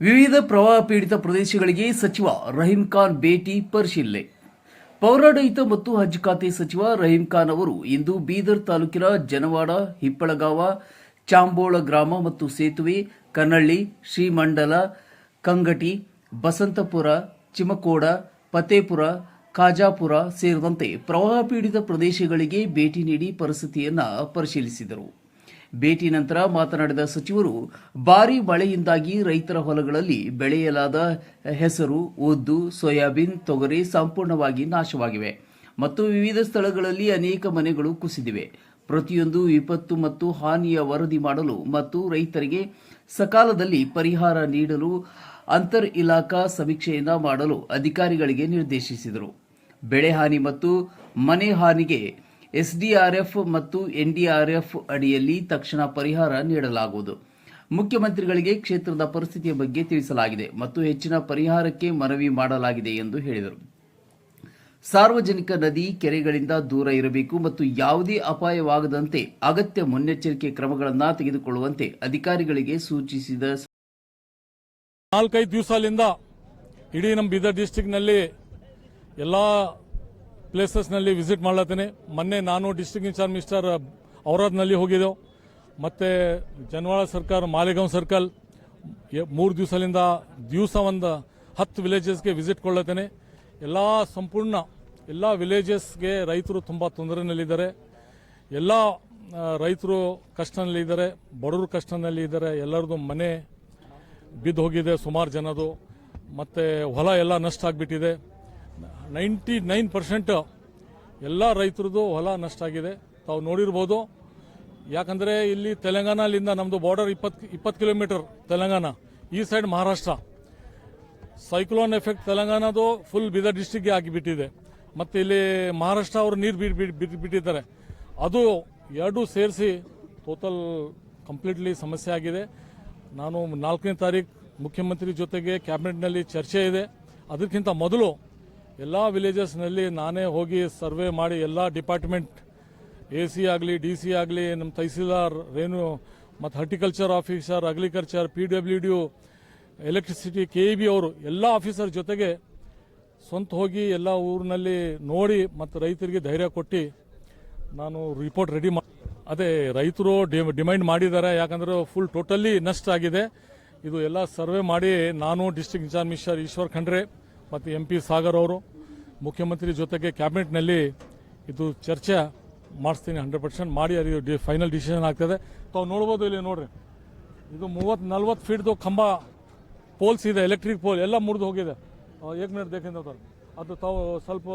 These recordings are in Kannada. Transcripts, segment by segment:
ವಿವಿಧ ಪ್ರವಾಹ ಪೀಡಿತ ಪ್ರದೇಶಗಳಿಗೆ ಸಚಿವ ರಹೀಂ ಖಾನ್ ಭೇಟಿ ಪರಿಶೀಲನೆ. ಪೌರಾಡಳಿತ ಮತ್ತು ಹಜ್ ಖಾತೆ ಸಚಿವ ರಹೀಂ ಖಾನ್ ಅವರು ಇಂದು ಬೀದರ್ ತಾಲೂಕಿನ ಜನವಾಡ, ಹಿಪ್ಪಳಗಾವ, ಚಾಂಬೋಳ ಗ್ರಾಮ ಮತ್ತು ಸೇತುವೆ, ಕನ್ನಳ್ಳಿ, ಶ್ರೀಮಂಡಲ, ಕಂಗಟಿ, ಬಸಂತಪುರ, ಚಿಮಕೋಡ ಫತೇಪುರ ಖಾಜಾಪುರ ಸೇರಿದಂತೆ ಪ್ರವಾಹ ಪೀಡಿತ ಪ್ರದೇಶಗಳಿಗೆ ಭೇಟಿ ನೀಡಿ ಪರಿಸ್ಥಿತಿಯನ್ನು ಪರಿಶೀಲಿಸಿದರು. ಭೇಟಿ ನಂತರ ಮಾತನಾಡಿದ ಸಚಿವರು, ಭಾರೀ ಮಳೆಯಿಂದಾಗಿ ರೈತರ ಹೊಲಗಳಲ್ಲಿ ಬೆಳೆಯಲಾದ ಹೆಸರು, ಉದ್ದು, ಸೋಯಾಬೀನ್, ತೊಗರಿ ಸಂಪೂರ್ಣವಾಗಿ ನಾಶವಾಗಿವೆ ಮತ್ತು ವಿವಿಧ ಸ್ಥಳಗಳಲ್ಲಿ ಅನೇಕ ಮನೆಗಳು ಕುಸಿದಿವೆ. ಪ್ರತಿಯೊಂದು ವಿಪತ್ತು ಮತ್ತು ಹಾನಿಯ ವರದಿ ಮಾಡಲು ಮತ್ತು ರೈತರಿಗೆ ಸಕಾಲದಲ್ಲಿ ಪರಿಹಾರ ನೀಡಲು ಅಂತರ್ ಇಲಾಖಾ ಸಮೀಕ್ಷೆಯನ್ನು ಮಾಡಲು ಅಧಿಕಾರಿಗಳಿಗೆ ನಿರ್ದೇಶಿಸಿದರು. ಬೆಳೆ ಹಾನಿ ಮತ್ತು ಮನೆ ಹಾನಿಗೆ ಎಸ್ಡಿಆರ್ಎಫ್ ಮತ್ತು ಎನ್ಡಿಆರ್ಎಫ್ ಅಡಿಯಲ್ಲಿ ತಕ್ಷಣ ಪರಿಹಾರ ನೀಡಲಾಗುವುದು. ಮುಖ್ಯಮಂತ್ರಿಗಳಿಗೆ ಕ್ಷೇತ್ರದ ಪರಿಸ್ಥಿತಿಯ ಬಗ್ಗೆ ತಿಳಿಸಲಾಗಿದೆ ಮತ್ತು ಹೆಚ್ಚಿನ ಪರಿಹಾರಕ್ಕೆ ಮನವಿ ಮಾಡಲಾಗಿದೆ ಎಂದು ಹೇಳಿದರು. ಸಾರ್ವಜನಿಕ ನದಿ ಕೆರೆಗಳಿಂದ ದೂರ ಇರಬೇಕು ಮತ್ತು ಯಾವುದೇ ಅಪಾಯವಾಗದಂತೆ ಅಗತ್ಯ ಮುನ್ನೆಚ್ಚರಿಕೆ ಕ್ರಮಗಳನ್ನು ತೆಗೆದುಕೊಳ್ಳುವಂತೆ ಅಧಿಕಾರಿಗಳಿಗೆ ಸೂಚಿಸಿದ ನಾಲ್ಕೈದು ದಿವಸದಿಂದ ಇಡೀ ನಮ್ಮ ಬೀದರ್ ಡಿಸ್ಟಿಕ್ನಲ್ಲಿ ಎಲ್ಲ ಪ್ಲೇಸಸ್ನಲ್ಲಿ ವಿಸಿಟ್ ಮಾಡ್ಲಾತೇನೆ ಮೊನ್ನೆ ನಾನು ಡಿಸ್ಟ್ರಿಕ್ಟ್ ಇನ್ಚಾರ್ಜ್ ಮಿನಿಸ್ಟರ್ ಔರಾದ್ನಲ್ಲಿ ಹೋಗಿದ್ದೆವು. ಮತ್ತು ಜನವಾಳ ಸರ್ಕಾರ ಮಾಲೆಗಾಂವ್ ಸರ್ಕಲ್ ಮೂರು ದಿವಸದಿಂದ ದಿವಸ ಒಂದು ಹತ್ತು ವಿಲೇಜಸ್ಗೆ ವಿಸಿಟ್ ಕೊಳ್ಳತ್ತೇನೆ ಎಲ್ಲ ಸಂಪೂರ್ಣ, ಎಲ್ಲ ವಿಲೇಜಸ್ಗೆ ರೈತರು ತುಂಬ ತೊಂದರೆನಲ್ಲಿದ್ದಾರೆ. ಎಲ್ಲ ರೈತರು ಕಷ್ಟನಲ್ಲಿದ್ದಾರೆ, ಬಡವರು ಕಷ್ಟನಲ್ಲಿದ್ದಾರೆ ಎಲ್ಲರದು ಮನೆ ಬಿದ್ದು ಹೋಗಿದೆ ಸುಮಾರು ಜನದು. ಮತ್ತು ಹೊಲ ಎಲ್ಲ ನಷ್ಟ ಆಗಿಬಿಟ್ಟಿದೆ. ನೈಂಟಿ ನೈನ್ ಪರ್ಸೆಂಟ್ ಎಲ್ಲ ರೈತರದು ಹೊಲ ನಷ್ಟ ಆಗಿದೆ. ತಾವು ನೋಡಿರ್ಬೋದು. ಯಾಕಂದರೆ ಇಲ್ಲಿ ತೆಲಂಗಾಣಲಿಂದ ನಮ್ಮದು ಬಾರ್ಡರ್ ಇಪ್ಪತ್ತು ಇಪ್ಪತ್ತು ಕಿಲೋಮೀಟರ್ ತೆಲಂಗಾಣ, ಈ ಸೈಡ್ ಮಹಾರಾಷ್ಟ್ರ. ಸೈಕ್ಲೋನ್ ಎಫೆಕ್ಟ್ ತೆಲಂಗಾಣದು ಫುಲ್ ಬೀದರ್ ಡಿಸ್ಟಿಕ್ಗೆ ಆಗಿಬಿಟ್ಟಿದೆ. ಮತ್ತು ಇಲ್ಲಿ ಮಹಾರಾಷ್ಟ್ರ ಅವರು ನೀರು ಬಿಟ್ಟು ಬಿಟ್ಟಿದ್ದಾರೆ. ಅದು ಎರಡೂ ಸೇರಿಸಿ ಟೋಟಲ್ ಕಂಪ್ಲೀಟ್ಲಿ ಸಮಸ್ಯೆ ಆಗಿದೆ. ನಾನು ನಾಲ್ಕನೇ ತಾರೀಕು ಮುಖ್ಯಮಂತ್ರಿ ಜೊತೆಗೆ ಕ್ಯಾಬಿನೆಟ್ನಲ್ಲಿ ಚರ್ಚೆ ಇದೆ. ಅದಕ್ಕಿಂತ ಮೊದಲು ಎಲ್ಲ ವಿಲೇಜಸ್ನಲ್ಲಿ ನಾನೇ ಹೋಗಿ ಸರ್ವೆ ಮಾಡಿ ಎಲ್ಲ ಡಿಪಾರ್ಟ್ಮೆಂಟ್ ಎ ಸಿ ಆಗಲಿ ಡಿ ಸಿ ಆಗಲಿ ನಮ್ಮ ತಹಸೀಲ್ದಾರ್ ರೇಣು ಮತ್ತು horticulture officer agriculture P W D electricity K E B ಅವರು, ಎಲ್ಲ ಆಫೀಸರ್ ಜೊತೆಗೆ ಸ್ವಂತ ಹೋಗಿ ಎಲ್ಲ ಊರಿನಲ್ಲಿ ನೋಡಿ ಮತ್ತು ರೈತರಿಗೆ ಧೈರ್ಯ ಕೊಟ್ಟು ನಾನು ರಿಪೋರ್ಟ್ ರೆಡಿ ಮಾ ಅದೇ ರೈತರು ಡಿಮ್ಯಾಂಡ್ ಮಾಡಿದ್ದಾರೆ ಯಾಕಂದರೆ ಫುಲ್ ಟೋಟಲಿ ನಷ್ಟ ಆಗಿದೆ. ಇದು ಎಲ್ಲ ಸರ್ವೆ ಮಾಡಿ ನಾನು district incharge minister Eshwar Khandre. ಮತ್ತು ಎಂ ಪಿ ಸಾಗರ್ ಅವರು ಮುಖ್ಯಮಂತ್ರಿ ಜೊತೆಗೆ ಕ್ಯಾಬಿನೆಟ್ನಲ್ಲಿ ಇದು ಚರ್ಚೆ ಮಾಡಿಸ್ತೀನಿ ಹಂಡ್ರೆಡ್ ಪರ್ಸೆಂಟ್ ಮಾಡಿ, ಅದು ಡಿ ಫೈನಲ್ ಡಿಸಿಷನ್ ಆಗ್ತದೆ. ತಾವು ನೋಡ್ಬೋದು ಇಲ್ಲಿ ನೋಡ್ರಿ. ಇದು ಮೂವತ್ತು, ನಲ್ವತ್ತು ಫೀಟ್ದು ಕಂಬ ಪೋಲ್ಸ್ ಇದೆ ಎಲೆಕ್ಟ್ರಿಕ್ ಪೋಲ್ ಎಲ್ಲ ಮುರಿದು ಹೋಗಿದೆ. ಏಕ್ ಮಿನಿಟ್ ದೇಖಿಂದ ಅದು ತಾವು ಸ್ವಲ್ಪ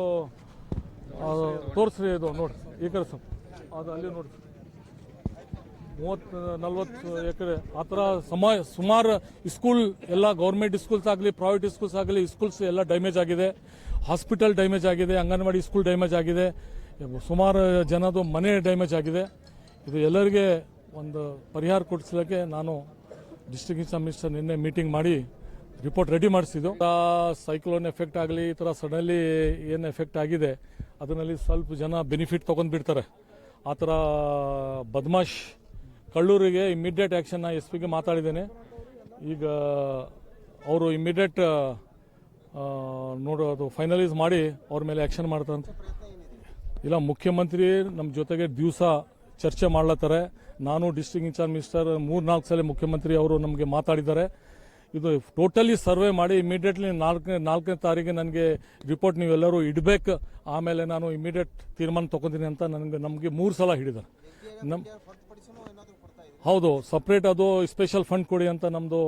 ತೋರಿಸ್ರಿ ಇದು ನೋಡ್ರಿ, ಈ ಸ್ವಲ್ಪ. ಅದು ಅಲ್ಲಿ ನೋಡಿ ಮೂವತ್ತು, ನಲ್ವತ್ತು ಎಕರೆ, ಆ ಥರ ಸಮ, ಸುಮಾರು ಸ್ಕೂಲ್ ಎಲ್ಲ ಗೌರ್ಮೆಂಟ್ ಸ್ಕೂಲ್ಸ್ ಆಗಲಿ ಪ್ರೈವೇಟ್ ಸ್ಕೂಲ್ಸ್ ಆಗಲಿ ಸ್ಕೂಲ್ಸ್ ಎಲ್ಲ ಡ್ಯಾಮೇಜ್ ಆಗಿದೆ. ಹಾಸ್ಪಿಟಲ್ ಡ್ಯಾಮೇಜ್ ಆಗಿದೆ, ಅಂಗನವಾಡಿ ಸ್ಕೂಲ್ ಡ್ಯಾಮೇಜ್ ಆಗಿದೆ. ಸುಮಾರು ಜನದು ಮನೆ ಡ್ಯಾಮೇಜ್ ಆಗಿದೆ. ಇದು ಎಲ್ಲರಿಗೆ ಒಂದು ಪರಿಹಾರ ಕೊಡಿಸ್ಲಿಕ್ಕೆ ನಾನು ಡಿಸ್ಟ್ರಿಕ್ಟ್ ಇನ್ಸ್ಟಾ ನಿನ್ನೆ ಮೀಟಿಂಗ್ ಮಾಡಿ ರಿಪೋರ್ಟ್ ರೆಡಿ ಮಾಡಿಸಿದ್ದು. ಸೈಕ್ಲೋನ್ ಎಫೆಕ್ಟ್ ಆಗಲಿ, ಈ ಥರ ಸಡನ್ಲಿ ಏನು ಎಫೆಕ್ಟ್ ಆಗಿದೆ, ಅದರಲ್ಲಿ ಸ್ವಲ್ಪ ಜನ ಬೆನಿಫಿಟ್ ತೊಗೊಂಡು ಬಿಡ್ತಾರೆ ಆ ಥರ ಬದ್ಮಾಶ್ ಕಳ್ಳೂರಿಗೆ ಇಮ್ಮಿಡಿಯೇಟ್ ಆ್ಯಕ್ಷನ್ನ ಎಸ್ ಪಿಗೆ ಮಾತಾಡಿದ್ದೇನೆ. ಈಗ ಅವರು ಇಮ್ಮಿಡಿಯೇಟ್ ನೋಡು, ಅದು ಫೈನಲೈಸ್ ಮಾಡಿ ಅವ್ರ ಮೇಲೆ ಆ್ಯಕ್ಷನ್ ಮಾಡ್ತಾರಂತ ಇಲ್ಲ, ಮುಖ್ಯಮಂತ್ರಿ ನಮ್ಮ ಜೊತೆಗೆ ದಿವಸ ಚರ್ಚೆ ಮಾಡ್ಲತ್ತಾರೆ. ನಾನು ಡಿಸ್ಟ್ರಿಕ್ಟ್ ಇನ್ಚಾರ್ಜ್ ಮಿನಿಸ್ಟರ್ ಮೂರು ನಾಲ್ಕು ಸಲ ಮುಖ್ಯಮಂತ್ರಿ ಅವರು ನಮಗೆ ಮಾತಾಡಿದ್ದಾರೆ. ಇದು ಟೋಟಲಿ ಸರ್ವೆ ಮಾಡಿ ಇಮಿಡಿಯೇಟ್ಲಿ ನಾಲ್ಕನೇ ನಾಲ್ಕನೇ ತಾರೀಕಿಗೆ ನನಗೆ ರಿಪೋರ್ಟ್ ನೀವೆಲ್ಲರೂ ಇಡಬೇಕು. ಆಮೇಲೆ ನಾನು ಇಮಿಡಿಯೇಟ್ ತೀರ್ಮಾನ ತೊಗೊತೀನಿ ಅಂತ ನನಗೆ, ನಮಗೆ ಮೂರು ಸಲ ಹಿಡಿದ್ದಾರೆ ನಮ್ಮ ಹೌದು ಸಪ್ರೇಟ್ ಅದು ಸ್ಪೆಷಲ್ ಫಂಡ್ ಕೊಡಿ ಅಂತ ನಮ್ಮದು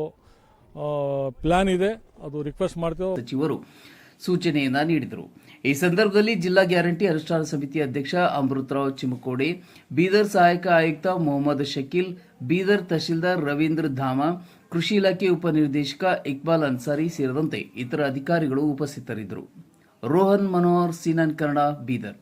ಪ್ಲಾನ್ ಇದೆ. ಅದು ರಿಕ್ವೆಸ್ಟ್ ಮಾಡ್ತೇವೆ. ಸಚಿವರು ಸೂಚನೆಯನ್ನ ನೀಡಿದರು. ಈ ಸಂದರ್ಭದಲ್ಲಿ ಜಿಲ್ಲಾ ಗ್ಯಾರಂಟಿ ಅನುಷ್ಠಾನ ಸಮಿತಿ ಅಧ್ಯಕ್ಷ ಅಮೃತರಾವ್ ಚಿಮಕೋಡಿ, ಬೀದರ್ ಸಹಾಯಕ ಆಯುಕ್ತ ಮೊಹಮ್ಮದ್ ಶಕೀಲ್, ಬೀದರ್ ತಹಶೀಲ್ದಾರ್ ರವೀಂದ್ರ ಧಾಮ, ಕೃಷಿ ಇಲಾಖೆ ಉಪನಿರ್ದೇಶಕ ಇಕ್ಬಾಲ್ ಅನ್ಸಾರಿ ಸೇರಿದಂತೆ ಇತರ ಅಧಿಕಾರಿಗಳು ಉಪಸ್ಥಿತರಿದ್ದರು. ರೋಹನ್ ಮನೋಹರ್, ಸಿನನ್ ಕನ್ನಡ, ಬೀದರ್.